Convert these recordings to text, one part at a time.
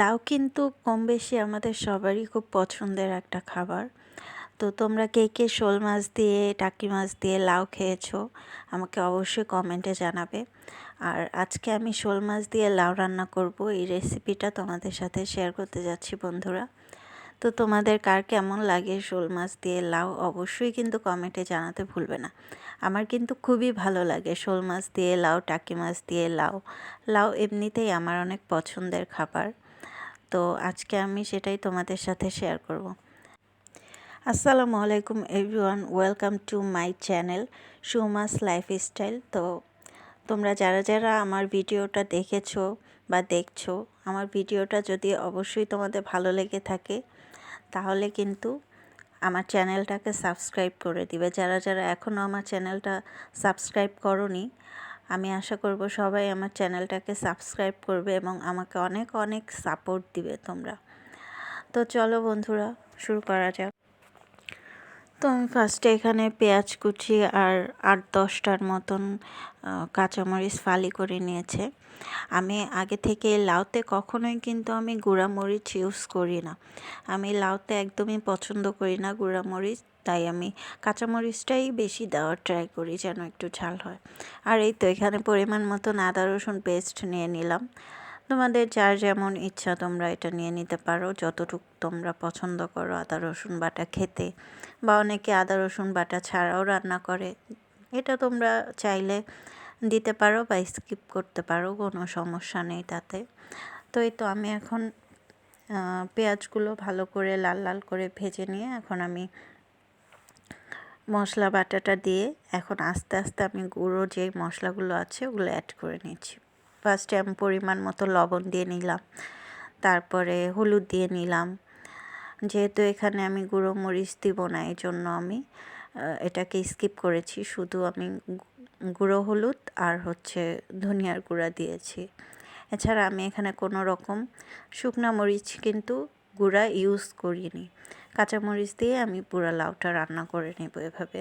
লাউ কিন্তু কম বেশি আমাদের সবারই খুব পছন্দের একটা খাবার। তো তোমরা কে কে শোল মাছ দিয়ে, টাকি মাছ দিয়ে লাউ খেয়েছো, আমাকে অবশ্যই কমেন্টে জানাবে। আর আজকে আমি শোল মাছ দিয়ে লাউ রান্না করব, এই রেসিপিটা তোমাদের সাথে শেয়ার করতে যাচ্ছি বন্ধুরা। তো তোমাদের কার কেমন লাগে শোল মাছ দিয়ে লাউ, অবশ্যই কিন্তু কমেন্টে জানাতে ভুলবে না। আমার কিন্তু খুবই ভালো লাগে শোল মাছ দিয়ে লাউ, টাকি মাছ দিয়ে লাউ। লাউ এমনিতেই আমার অনেক পছন্দের খাবার। তো আজকে আমি সেটাই তোমাদের সাথে শেয়ার করব। আসসালামু আলাইকুম everyone welcome to my channel Suma's lifestyle তো তোমরা যারা যারা আমার ভিডিওটা দেখেছ বা দেখছ, আমার ভিডিওটা যদি অবশ্যই তোমাদের ভালো লেগে থাকে, তাহলে কিন্তু আমার চ্যানেলটাকে সাবস্ক্রাইব করে দিবে। যারা যারা এখনও আমার চ্যানেলটা সাবস্ক্রাইব করনি আমি আশা করব সবাই আমার চ্যানেলটাকে সাবস্ক্রাইব করবে এবং আমাকে অনেক অনেক সাপোর্ট দিবে তোমরা। তো চলো বন্ধুরা, শুরু করা যাক। তো আমি ফার্স্টে এখানে পেঁয়াজ কুচি আর আট দশটার মতন কাঁচামরিচ ফালি করে নিয়েছে। আমি আগে থেকে লাউতে কখনোই কিন্তু আমি গুঁড়ামরিচ ইউজ করি না। আমি লাউতে একদমই পছন্দ করি না গুঁড়ামরিচ, তাই আমি কাঁচামরিচটাই বেশি দেওয়ার ট্রাই করি যেন একটু ঝাল হয়। আর এই তো এখানে পরিমাণ মতন আদা, রসুন পেস্ট নিয়ে নিলাম। তোমাদের যার যেমন ইচ্ছা তোমরা এটা নিয়ে নিতে পারো। যতটুকু তোমরা পছন্দ করো আদা, রসুন বাটা খেতে বা অনেকে আদা, রসুন বাটা ছাড়াও রান্না করে। এটা তোমরা চাইলে দিতে পারো বা স্কিপ করতে পারো, কোনো সমস্যা নেই তাতে। তো এই তো আমি এখন পেঁয়াজগুলো ভালো করে লাল লাল করে ভেজে নিয়ে এখন আমি মশলা বাটাটা দিয়ে এখন আস্তে আস্তে আমি গুঁড়ো যে মশলাগুলো আছে ওগুলো অ্যাড করে নিচ্ছি। ফার্স্টে আমি পরিমাণ মতো লবণ দিয়ে নিলাম, তারপরে হলুদ দিয়ে নিলাম। যেহেতু এখানে আমি গুঁড়ো মরিচ দিব না এই জন্য আমি এটাকে স্কিপ করেছি, শুধু আমি গুঁড়ো হলুদ আর হচ্ছে ধনিয়ার গুঁড়া দিয়েছি। এছাড়া আমি এখানে কোনো রকম শুকনা মরিচ কিন্তু গুঁড়া ইউজ করিনি। কাঁচামরিচ দিয়ে আমি পুরো লাউটা রান্না করে নেব এভাবে।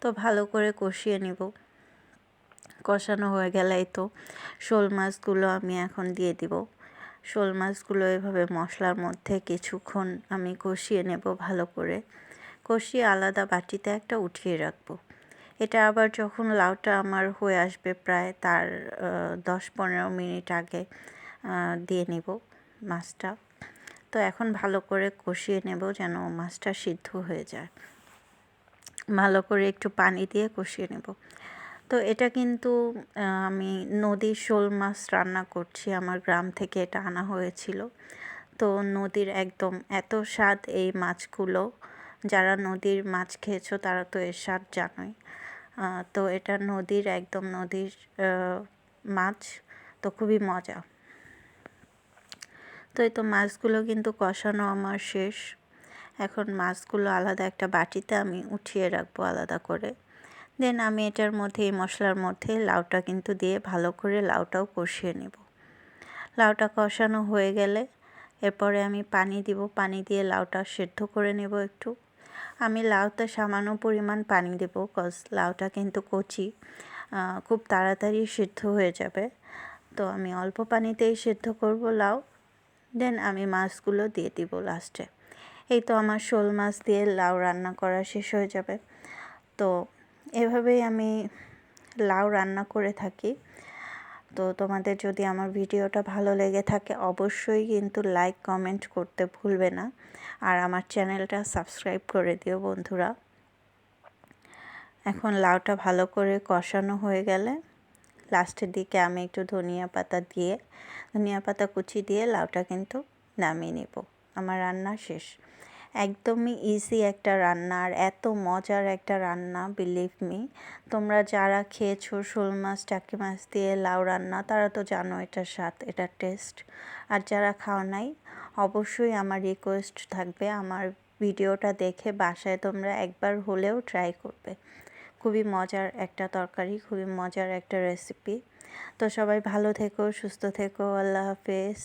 তো ভালো করে কষিয়ে নেব। কষানো হয়ে গেলেই তো শোল মাছগুলো আমি এখন দিয়ে দিব। শোল মাছগুলো এভাবে মশলার মধ্যে কিছুক্ষণ আমি কষিয়ে নেব ভালো করে। কষিয়ে আলাদা বাটিতে একটা উঠিয়ে রাখব। এটা আবার যখন লাউটা আমার হয়ে আসবে প্রায় তার দশ পনেরো মিনিট আগে দিয়ে নিব মাছটা। তো এখন ভালো করে কষিয়ে নেব যেন মাছটা সিদ্ধ হয়ে যায়। ভালো করে একটু পানি দিয়ে কষিয়ে নেব। তো এটা কিন্তু আমি নদীর শোল মাছ রান্না করছি, আমার গ্রাম থেকে এটা আনা হয়েছিল। তো নদীর একদম এত স্বাদ এই মাছগুলো, যারা নদীর মাছ খেয়েছো তারা তো এর স্বাদ জানোই। তো এটা নদীর, একদম নদীর মাছ, তো খুবই মজা। তো এই তো মাছগুলো কিন্তু কষানো আমার শেষ। এখন মাছগুলো আলাদা একটা বাটিতে আমি উঠিয়ে রাখব আলাদা করে। দেন আমি এটার মধ্যে, এই মশলার মধ্যে লাউটা কিন্তু দিয়ে ভালো করে লাউটাও কষিয়ে নেব। লাউটা কষানো হয়ে গেলে এরপরে আমি পানি দিব। পানি দিয়ে লাউটা সেদ্ধ করে নেব একটু। আমি লাউটা সামান্য পরিমাণ পানি দেব কজ লাউটা কিন্তু কচি খুব তাড়াতাড়ি সিদ্ধ হয়ে যাবে। তো আমি অল্প পানিতেই সিদ্ধ করব লাউ, দেন আমি মাছগুলো দিয়ে দিব লাস্টে। এই তো আমার শোল মাছ দিয়ে লাউ রান্না করা শেষ হয়ে যাবে। তো এভাবেই আমি লাউ রান্না করে থাকি। তো তোমাদের যদি আমার ভিডিওটা ভালো লেগে থাকে, অবশ্যই কিন্তু লাইক কমেন্ট করতে ভুলবে না। আর আমার চ্যানেলটা সাবস্ক্রাইব করে দিও বন্ধুরা। এখন লাউটা ভালো করে কষানো হয়ে গেলে লাস্টের দিকে আমি একটু ধনিয়া পাতা দিয়ে, ধনিয়া পাতা কুচি দিয়ে লাউটা কিন্তু নামিয়ে নেব। আমার রান্না শেষ। একদমই ইজি একটা রান্না আর এত মজার একটা রান্না বিলিভ মি তোমরা যারা খেয়েছো শোল মাছ, টাকি মাছ দিয়ে লাউ রান্না, তারা তো জানো এটার স্বাদ এটার টেস্ট আর যারা খাও নাই, অবশ্যই আমার রিকোয়েস্ট থাকবে আমার ভিডিওটা দেখে বাসায় তোমরা একবার হলেও ট্রাই করবে। খুবই মজার একটা তরকারি, খুবই মজার একটা রেসিপি তো সবাই ভালো থেকো, সুস্থ থেকো, আল্লাহ হাফেজ।